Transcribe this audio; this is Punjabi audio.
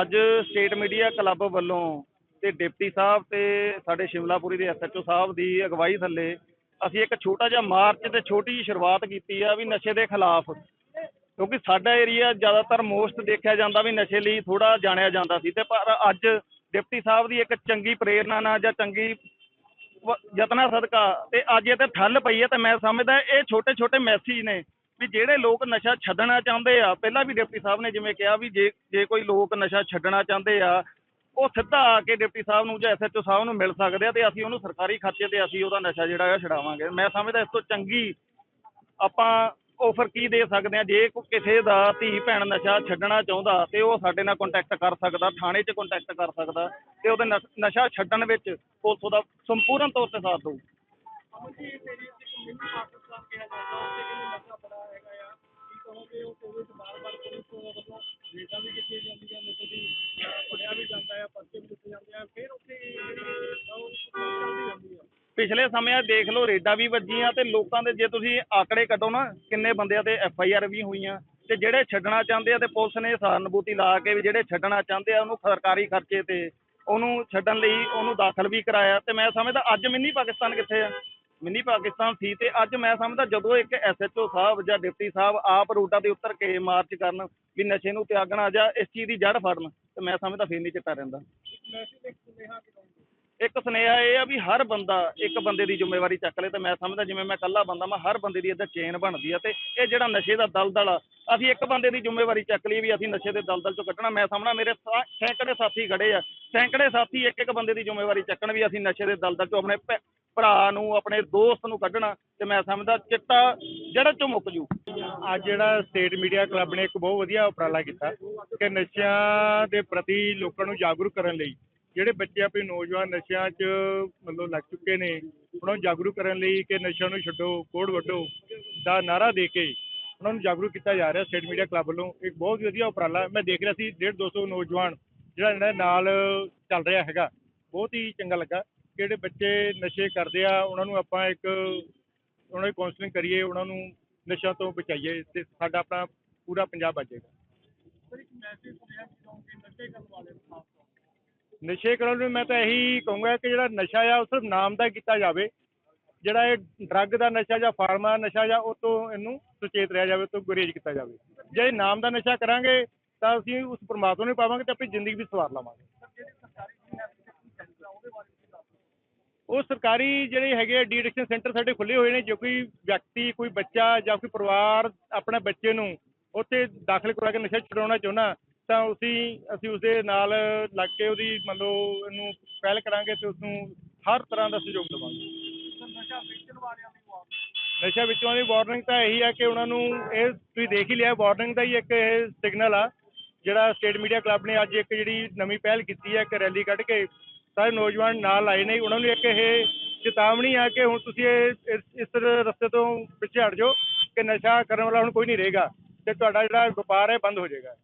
ਅੱਜ ਸਟੇਟ ਮੀਡੀਆ ਕਲੱਬ ਵੱਲੋਂ ਤੇ ਡਿਪਟੀ ਸਾਹਿਬ ਤੇ ਸਾਡੇ ਸ਼ਿਮਲਾਪੁਰੀ ਦੇ ਐਸਐਚਓ ਸਾਹਿਬ ਦੀ ਅਗਵਾਈ ਥੱਲੇ ਅਸੀਂ ਇੱਕ ਛੋਟਾ ਜਿਹਾ ਮਾਰਚ ਤੇ ਛੋਟੀ ਜਿਹੀ ਸ਼ੁਰੂਆਤ ਕੀਤੀ ਆ ਵੀ ਨਸ਼ੇ ਦੇ ਖਿਲਾਫ। ਕਿਉਂਕਿ ਸਾਡਾ ਏਰੀਆ ਜ਼ਿਆਦਾਤਰ ਮੋਸਟ ਦੇਖਿਆ ਜਾਂਦਾ ਵੀ ਨਸ਼ੇ ਲਈ ਥੋੜਾ ਜਾਣਿਆ ਜਾਂਦਾ ਸੀ ਤੇ ਪਰ ਅੱਜ ਡਿਪਟੀ ਸਾਹਿਬ ਦੀ ਇੱਕ ਚੰਗੀ ਪ੍ਰੇਰਣਾ ਨਾਲ ਜਾਂ ਚੰਗੀ ਵ- ਯਤਨਾਂ ਸਦਕਾ ਤੇ ਅੱਜ ਇਹ ਤੇ ਠੱਲ ਪਈ ਹੈ ਤੇ ਮੈਂ ਸਮਝਦਾ ਇਹ ਛੋਟੇ ਛੋਟੇ ਮੈਸੇਜ ਨੇ ਵੀ ਜਿਹੜੇ ਲੋਕ ਨਸ਼ਾ ਛੱਡਣਾ ਚਾਹੁੰਦੇ ਆ, ਪਹਿਲਾਂ ਵੀ ਡਿਪਟੀ ਸਾਹਿਬ ਨੇ ਜਿਵੇਂ ਕਿਹਾ ਵੀ ਜੇ ਜੇ ਕੋਈ ਲੋਕ ਨਸ਼ਾ ਛੱਡਣਾ ਚਾਹੁੰਦੇ ਆ, ਉਹ ਸਿੱਧਾ ਆ ਕੇ ਡਿਪਟੀ ਸਾਹਿਬ ਨੂੰ ਜਾਂ ਐਸਐਚਓ ਸਾਹਿਬ ਨੂੰ ਮਿਲ ਸਕਦੇ ਆ ਤੇ ਅਸੀਂ ਉਹਨੂੰ ਸਰਕਾਰੀ ਖਰਚੇ ਤੇ ਅਸੀਂ ਉਹਦਾ ਨਸ਼ਾ ਜਿਹੜਾ ਹੈ ਛਡਾਵਾਂਗੇ। ਮੈਂ ਸਮਝਦਾ ਇਸ ਤੋਂ ਚੰਗੀ ਆਪਾਂ ਆਫਰ ਕੀ ਦੇ ਸਕਦੇ ਆ? ਜੇ ਕਿਸੇ ਦਾ ਧੀ ਭੈਣ ਨਸ਼ਾ ਛੱਡਣਾ ਚਾਹੁੰਦਾ ਤੇ ਉਹ ਸਾਡੇ ਨਾਲ ਕੰਟੈਕਟ ਕਰ ਸਕਦਾ, ਥਾਣੇ 'ਚ ਕੰਟੈਕਟ ਕਰ ਸਕਦਾ ਤੇ ਉਹਦੇ ਨਸ਼ਾ ਛੱਡਣ ਵਿੱਚ ਪੁਲਿਸ ਦਾ ਸੰਪੂਰਨ ਤੌਰ ਤੇ ਸਾਥ ਦਊ। ਪਿਛਲੇ ਸਮਿਆਂ ਦੇਖ ਲਓ, ਰੇਡਾਂ ਵੀ ਵੱਜੀਆਂ ਤੇ ਲੋਕਾਂ ਦੇ ਜੇ ਤੁਸੀਂ ਆંકੜੇ ਕੱਢੋ ਨਾ, ਕਿੰਨੇ ਬੰਦਿਆਂ ਤੇ ਐਫ ਆਈ ਆਰ ਵੀ ਹੋਈਆਂ। ਤੇ ਜਿਹੜੇ ਛੱਡਣਾ ਚਾਹੁੰਦੇ ਆ ਤੇ ਪੁਲਿਸ ਨੇ ਸਹਾਨੁਭੂਤੀ ਲਾ ਕੇ ਵੀ ਜਿਹੜੇ ਛੱਡਣਾ ਚਾਹੁੰਦੇ ਆ, ਉਹਨੂੰ ਸਰਕਾਰੀ ਖਰਚੇ ਤੇ, ਉਹਨੂੰ ਛੱਡਣ ਲਈ ਉਹਨੂੰ ਦਾਖਲ ਵੀ ਕਰਾਇਆ। ਤੇ ਮੈਂ ਸਮਝਦਾ, ਅੱਜ ਮਿੰਨੀ ਪਾਕਿਸਤਾਨ ਕਿੱਥੇ ਆ? ਮਿੰਨੀ ਪਾਕਿਸਤਾਨ ਸੀ ਤੇ ਅੱਜ ਮੈਂ ਸਮਝਦਾ ਜਦੋਂ ਇੱਕ ਐਸਐਚਓ ਸਾਹਿਬ ਜਾਂ ਡਿਪਟੀ ਸਾਹਿਬ ਆਪ ਰੋਡਾਂ ਤੇ ਉਤਰ ਕੇ ਮਾਰਚ ਕਰਨ ਵੀ ਨਸ਼ੇ ਨੂੰ ਤਿਆਗਣਾ ਜਾਂ ਇਸ ਚੀਜ਼ ਦੀ ਜੜ ਫੜਨ, ਤੇ ਮੈਂ ਸਮਝਦਾ ਫੇਰ ਨਹੀਂ ਚਿੱਟਾ ਰਹਿੰਦਾ। ਇੱਕ ਸੁਨੇਹਾ ਇਹ ਆ ਵੀ ਹਰ ਬੰਦਾ ਇੱਕ ਬੰਦੇ ਦੀ ਜ਼ਿੰਮੇਵਾਰੀ ਚੱਕ ਲੇ ਤੇ ਮੈਂ ਸਮਝਦਾ ਜਿਵੇਂ ਮੈਂ ਇਕੱਲਾ ਬੰਦਾ ਮੈਂ ਹਰ ਬੰਦੇ ਦੀ ਇੱਧਰ ਚੇਨ ਬਣਦੀ ਆ ਤੇ ਇਹ ਜਿਹੜਾ ਨਸ਼ੇ ਦਾ ਦਲਦਲ ਆ, ਅਸੀਂ ਇੱਕ ਬੰਦੇ ਦੀ ਜ਼ਿੰਮੇਵਾਰੀ ਚੱਕ ਲਈ ਵੀ ਅਸੀਂ ਨਸ਼ੇ ਦੇ ਦਲਦਲ ਚੋਂ ਕੱਢਣਾ। ਮੈਂ ਸਾਹਮਣਾ ਮੇਰੇ ਸਾ- ਸੈਂਕੜੇ ਸਾਥੀ ਖੜੇ ਆ। ਸੈਂਕੜੇ ਸਾਥੀ ਇੱਕ ਇੱਕ ਬੰਦੇ ਦੀ ਜ਼ਿੰਮੇਵਾਰੀ ਚੱਕਣ ਵੀ ਅਸੀਂ ਨਸ਼ੇ ਦੇ ਦਲਦਲ ਚੋਂ ਆਪਣੇ ਭਰਾ ਨੂੰ, ਆਪਣੇ ਦੋਸਤ ਨੂੰ ਕੱਢਣਾ ਤੇ ਮੈਂ ਸਮਝਦਾ ਚਿੱਟਾ ਜੜ ਚੋਂ ਮੁੱਕ ਜੂ। ਅੱਜ ਜਿਹੜਾ ਸਟੇਟ ਮੀਡੀਆ ਕਲੱਬ ਨੇ ਇੱਕ ਬਹੁਤ ਵਧੀਆ ਉਪਰਾਲਾ ਕੀਤਾ ਕਿ ਨਸ਼ਿਆਂ ਦੇ ਪ੍ਰਤੀ ਲੋਕਾਂ ਨੂੰ ਜਾਗਰੂਕ ਕਰਨ ਲਈ, ਜਿਹੜੇ ਬੱਚੇ ਆਪਣੇ ਨੌਜਵਾਨ ਨਸ਼ਿਆਂ 'ਚ ਮਤਲਬ ਲੱਗ ਚੁੱਕੇ ਨੇ, ਉਹਨਾਂ ਨੂੰ ਜਾਗਰੂਕ ਕਰਨ ਲਈ ਕਿ ਨਸ਼ਿਆਂ ਨੂੰ ਛੱਡੋ, ਕੋੜ ਵੱਢੋ ਦਾ ਨਾਰਾ ਦੇ ਕੇ ਉਹਨਾਂ ਨੂੰ ਜਾਗਰੂਕ ਕੀਤਾ ਜਾ ਰਿਹਾ ਸਟੇਟ ਮੀਡੀਆ ਕਲੱਬ ਵੱਲੋਂ। ਇੱਕ ਬਹੁਤ ਵਧੀਆ ਉਪਰਾਲਾ ਮੈਂ ਦੇਖ ਰਿਹਾ ਸੀ 150 200 ਨੌਜਵਾਨ ਜਿਹੜਾ ਜਿਹੜਾ ਨਾਲ ਚੱਲ ਰਿਹਾ ਹੈਗਾ, ਬਹੁਤ ਹੀ ਚੰਗਾ ਲੱਗਾ। ਕਿ ਜਿਹੜੇ ਬੱਚੇ ਨਸ਼ੇ ਕਰਦੇ ਆ ਉਹਨਾਂ ਨੂੰ ਆਪਾਂ ਇੱਕ ਉਹਨਾਂ ਦੀ ਕਾਉਂਸਲਿੰਗ ਕਰੀਏ ਉਹਨਾਂ ਨੂੰ ਨਸ਼ਿਆਂ ਤੋਂ ਬਚਾਈਏ ਤੇ ਸਾਡਾ ਆਪਣਾ ਪੂਰਾ ਪੰਜਾਬ ਬਚੇਗਾ ਨਸ਼ੇ ਕਰਨ ਨੂੰ ਮੈਂ ਤਾਂ ਇਹੀ ਕਹੂੰਗਾ ਕਿ ਜਿਹੜਾ ਨਸ਼ਾ ਆ ਉਹ ਸਿਰਫ ਨਾਮ ਦਾ ਕੀਤਾ ਜਾਵੇ। ਜਿਹੜਾ ਇਹ ਡਰੱਗ ਦਾ ਨਸ਼ਾ ਜਾਂ ਫਾਰਮਾ ਨਸ਼ਾ ਜਾਂ ਉਹ ਤੋਂ ਇਹਨੂੰ ਸੁਚੇਤ ਰਿਹਾ ਜਾਵੇ ਤੋਂ ਗੁਰੇਜ਼ ਕੀਤਾ ਜਾਵੇ। ਜੇ ਨਾਮ ਦਾ ਨਸ਼ਾ ਕਰਾਂਗੇ ਤਾਂ ਅਸੀਂ ਉਸ ਪਰਮਾਤਮਾ ਨੂੰ ਪਾਵਾਂਗੇ ਤੇ ਆਪਣੀ ਜ਼ਿੰਦਗੀ ਵੀ ਸਵਾਰ ਲਵਾਂਗੇ। ਉਹ ਸਰਕਾਰੀ ਜਿਹੜੇ ਹੈਗੇ ਆ ਡੀ ਐਡਿਕਸ਼ਨ ਸੈਂਟਰ ਸਾਡੇ ਖੁੱਲੇ ਹੋਏ ਨੇ ਜੇ ਕੋਈ ਵਿਅਕਤੀ ਕੋਈ ਬੱਚਾ ਜਾਂ ਕੋਈ ਪਰਿਵਾਰ ਆਪਣੇ ਬੱਚੇ ਨੂੰ ਉੱਥੇ ਦਾਖਲ ਕਰਵਾ ਕੇ ਨਸ਼ਾ ਛਡਾਉਣਾ ਚਾਹੁੰਦਾ ਤਾਂ ਅਸੀਂ ਅਸੀਂ ਉਸਦੇ ਨਾਲ ਲੱਗ ਕੇ ਉਹਦੀ ਮੰਨ ਲਓ ਇਹਨੂੰ ਪਹਿਲ ਕਰਾਂਗੇ ਤੇ ਉਸ ਨੂੰ ਹਰ ਤਰ੍ਹਾਂ ਦਾ ਸਹਿਯੋਗ ਦੇਵਾਂਗੇ। ਨਸ਼ਾ ਵਿੱਚੋਂ ਦੀ ਵਾਰਨਿੰਗ ਤਾਂ ਇਹੀ ਹੈ ਕਿ ਉਹਨਾਂ ਨੂੰ ਇਹ ਤੁਸੀਂ ਦੇਖ ਹੀ ਲਿਆ ਵਾਰਨਿੰਗ ਦਾ ਹੀ ਇੱਕ ਇਹ ਸਿਗਨਲ ਆ ਜਿਹੜਾ ਸਟੇਟ ਮੀਡੀਆ ਕਲੱਬ ਨੇ ਅੱਜ ਇੱਕ ਜਿਹੜੀ ਨਵੀਂ ਪਹਿਲ ਕੀਤੀ ਹੈ ਇੱਕ ਰੈਲੀ ਕੱਢ ਕੇ ਸਾਰੇ ਨੌਜਵਾਨ ਨਾਲ ਆਏ ਨੇ, ਉਹਨਾਂ ਨੂੰ ਇੱਕ ਇਹ ਚੇਤਾਵਨੀ ਆ ਕਿ ਹੁਣ ਤੁਸੀਂ ਇਹ, ਇਸ- ਰਸਤੇ ਤੋਂ ਪਿੱਛੇ ਹਟ ਜਾਓ ਕਿ ਨਸ਼ਾ ਕਰਨ ਵਾਲਾ ਹੁਣ ਕੋਈ ਨਹੀਂ ਰਹੇਗਾ ਤੇ ਤੁਹਾਡਾ ਜਿਹੜਾ ਵਪਾਰ ਹੈ ਬੰਦ ਹੋ ਜਾਏਗਾ।